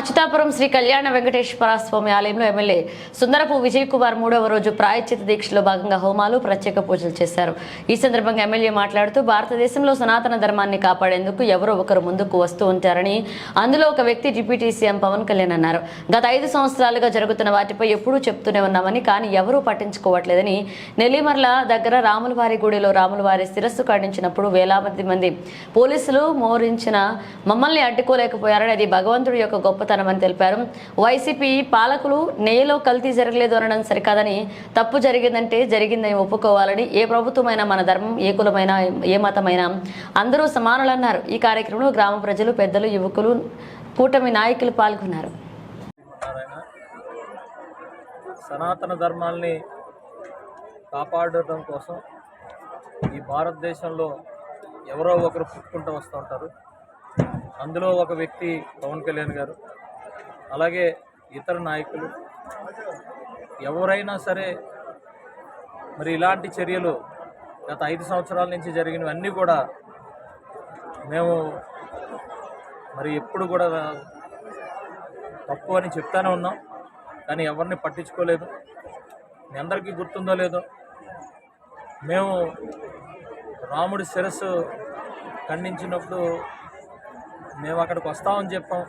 అచ్యుతాపురం శ్రీ కళ్యాణ వెంకటేశ్వర స్వామి ఆలయంలో ఎమ్మెల్యే సుందరపు విజయ్ కుమార్ మూడవ రోజు ప్రాయశ్చిత దీక్షలో భాగంగా హోమాలు ప్రత్యేక పూజలు చేశారు. ఈ సందర్భంగా ఎమ్మెల్యే మాట్లాడుతూ భారతదేశంలో సనాతన ధర్మాన్ని కాపాడేందుకు ఎవరో ఒకరు ముందుకు వస్తూ ఉంటారని అందులో ఒక వ్యక్తి డిప్యూటీ సీఎం పవన్ కళ్యాణ్ అన్నారు. గత ఐదు సంవత్సరాలుగా జరుగుతున్న వాటిపై ఎప్పుడూ చెప్తూనే ఉన్నామని కానీ ఎవరూ పట్టించుకోవట్లేదని నెల్లిమర్ల దగ్గర రాములవారి గుడిలో రాములవారి శిరస్సు ఖండించినప్పుడు వేలాది మంది పోలీసులు మోరించిన మమ్మల్ని అడ్డుకోలేకపోయారని అది భగవంతుడి యొక్క గొప్ప గొప్పతనమని తెలిపారు. వైసీపీ పాలకులు నెయ్యిలో కల్తీ జరగలేదు అనడం సరికాదని తప్పు జరిగిందంటే జరిగిందని ఒప్పుకోవాలని ఏ ప్రభుత్వమైనా మన ధర్మం ఏ కులమైనా ఏ మతమైనా అందరూ సమానులన్నారు. ఈ కార్యక్రమంలో గ్రామ ప్రజలు పెద్దలు యువకులు కూటమి నాయకులు పాల్గొన్నారు. సనాతన ధర్మాల్ని కాపాడటం కోసం ఈ భారతదేశంలో ఎవరో ఒకరు పుట్టుకుంటూ వస్తూ ఉంటారు. అందులో ఒక వ్యక్తి పవన్ కళ్యాణ్ గారు. అలాగే ఇతర నాయకులు ఎవరైనా సరే మరి ఇలాంటి చర్యలు గత ఐదు సంవత్సరాల నుంచి జరిగినవన్నీ కూడా మేము మరి ఎప్పుడు కూడా తప్పు అని చెప్తానే ఉన్నాం. కానీ ఎవరిని పట్టించుకోలేదు. మీ అందరికీ గుర్తుందో లేదో మేము రాముడి శిరస్సు ఖండించినప్పుడు మేము అక్కడికి వస్తామని చెప్పాం.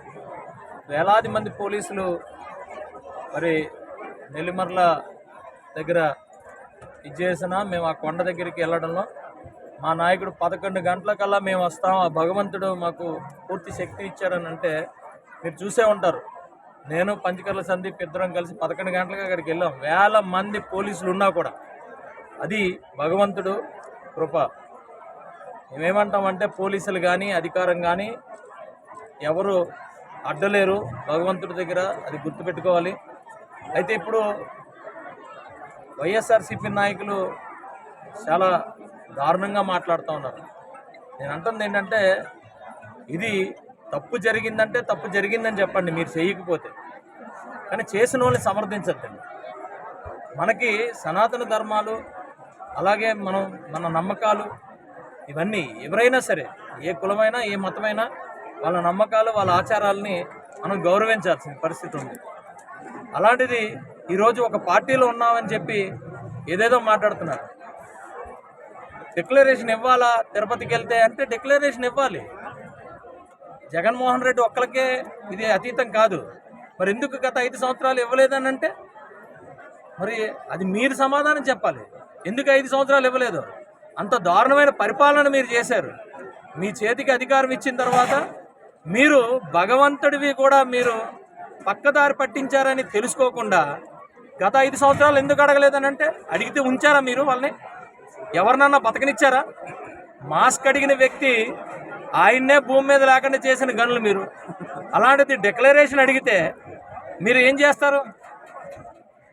వేలాది మంది పోలీసులు మరి నెల్లిమర్ల దగ్గర ఇది మేము ఆ కొండ దగ్గరికి వెళ్ళడంలో. మా నాయకుడు పదకొండు గంటలకల్లా మేము వస్తాం. ఆ భగవంతుడు మాకు పూర్తి శక్తి ఇచ్చారని అంటే మీరు చూసే ఉంటారు. నేను పంచకర్ల సందీప్ ఇద్దరం కలిసి పదకొండు గంటలకు అక్కడికి వెళ్ళాం. వేల మంది పోలీసులు ఉన్నా కూడా అది భగవంతుడు కృప. మేమేమంటామంటే పోలీసులు కానీ అధికారం కానీ ఎవరు అడ్డలేరు. భగవంతుడి దగ్గర అది గుర్తుపెట్టుకోవాలి. అయితే ఇప్పుడు వైఎస్ఆర్సీపీ నాయకులు చాలా దారుణంగా మాట్లాడుతూ ఉన్నారు. నేను అంటుంది ఏంటంటే ఇది తప్పు జరిగిందంటే తప్పు జరిగిందని చెప్పండి మీరు చేయకపోతే. కానీ చేసిన వాళ్ళని సమర్థించద్దండి. మనకి సనాతన ధర్మాలు అలాగే మనం మన నమ్మకాలు ఇవన్నీ ఎవరైనా సరే ఏ కులమైనా ఏ మతమైనా వాళ్ళ నమ్మకాలు వాళ్ళ ఆచారాలని మనం గౌరవించాల్సిన పరిస్థితి ఉంది. అలాంటిది ఈరోజు ఒక పార్టీలో ఉన్నామని చెప్పి ఏదేదో మాట్లాడుతున్నారు. డిక్లరేషన్ ఇవ్వాలా? తిరుపతికి వెళ్తే అంటే డిక్లరేషన్ ఇవ్వాలి. జగన్మోహన్ రెడ్డి ఒక్కరికే ఇది అతీతం కాదు. మరి ఎందుకు గత ఐదు సంవత్సరాలు ఇవ్వలేదని అంటే మరి అది మీరు సమాధానం చెప్పాలి. ఎందుకు ఐదు సంవత్సరాలు ఇవ్వలేదు? అంత దారుణమైన పరిపాలన మీరు చేశారు. మీ చేతికి అధికారం ఇచ్చిన తర్వాత మీరు భగవంతుడివి కూడా మీరు పక్కదారి పట్టించారని తెలుసుకోకుండా గత ఐదు సంవత్సరాలు ఎందుకు అడగలేదని అంటే అడిగితే ఉంచారా మీరు వాళ్ళని? ఎవరినన్నా బతకనిచ్చారా? మాస్క్ అడిగిన వ్యక్తి ఆయన్నే భూమి మీద లేకుండా చేసిన గనులు మీరు. అలాంటిది డిక్లరేషన్ అడిగితే మీరు ఏం చేస్తారు?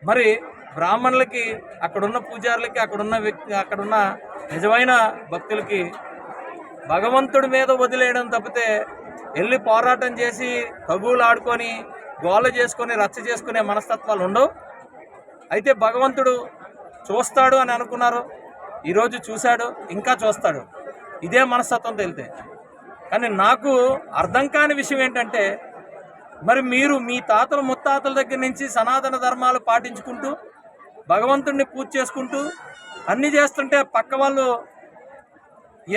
మరి బ్రాహ్మణులకి అక్కడున్న పూజారులకి అక్కడున్న వ్యక్తి అక్కడున్న నిజమైన భక్తులకి భగవంతుడి మీద వదిలేయడం తప్పితే వెళ్ళి పోరాటం చేసి తగువులు ఆడుకొని గోల చేసుకొని రచ్చ చేసుకునే మనస్తత్వాలు ఉండవు. అయితే భగవంతుడు చూస్తాడు అని అనుకున్నారు. ఈరోజు చూశాడు ఇంకా చూస్తాడు. ఇదే మనస్తత్వం తెలితే. కానీ నాకు అర్థం కాని విషయం ఏంటంటే మరి మీరు మీ తాతలు ముత్తాతల దగ్గర నుంచి సనాతన ధర్మాలు పాటించుకుంటూ భగవంతుడిని పూజ చేసుకుంటూ అన్నీ చేస్తుంటే పక్క వాళ్ళు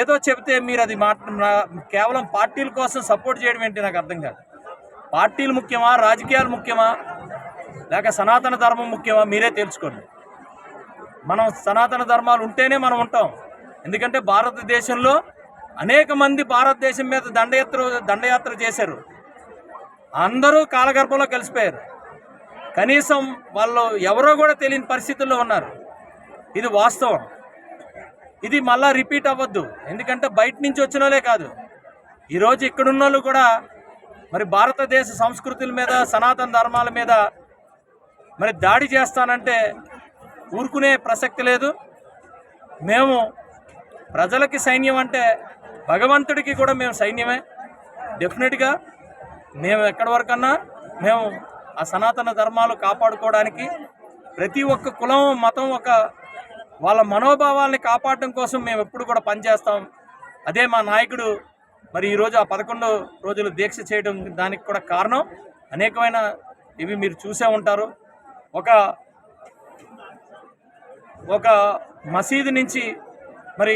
ఏదో చెబితే మీరు అది మాట కేవలం పార్టీల కోసం సపోర్ట్ చేయడం ఏంటి నాకు అర్థం కాదు. పార్టీలు ముఖ్యమా రాజకీయాలు ముఖ్యమా లేక సనాతన ధర్మం ముఖ్యమా మీరే తెలుసుకోండి మనం సనాతన ధర్మాలు ఉంటేనే మనం ఉంటాం. ఎందుకంటే భారతదేశంలో అనేక మంది భారతదేశం మీద దండయాత్ర దండయాత్ర చేశారు. అందరూ కాలగర్భంలో కలిసిపోయారు. కనీసం వాళ్ళు ఎవరో కూడా తెలియని పరిస్థితుల్లో ఉన్నారు. ఇది వాస్తవం. ఇది మళ్ళా రిపీట్ అవ్వద్దు. ఎందుకంటే బయట నుంచి వచ్చిన వాళ్ళే కాదు. ఈరోజు ఇక్కడున్న వాళ్ళు కూడా మరి భారతదేశ సంస్కృతుల మీద సనాతన ధర్మాల మీద మరి దాడి చేస్తానంటే ఊరుకునే ప్రసక్తి లేదు. మేము ప్రజలకి సైన్యం అంటే భగవంతుడికి కూడా మేము సైన్యమే. డెఫినెట్గా మేము ఎక్కడి వరకన్నా మేము ఆ సనాతన ధర్మాలు కాపాడుకోవడానికి ప్రతి ఒక్క కులం మతం ఒక వాళ్ళ మనోభావాల్ని కాపాడడం కోసం మేము ఎప్పుడు కూడా పనిచేస్తాం అదే మా నాయకుడు మరి ఈరోజు ఆ పదకొండు రోజులు దీక్ష చేయడం దానికి కూడా కారణం. అనేకమైన ఇవి మీరు చూసే ఉంటారు. ఒక ఒక మసీదు నుంచి మరి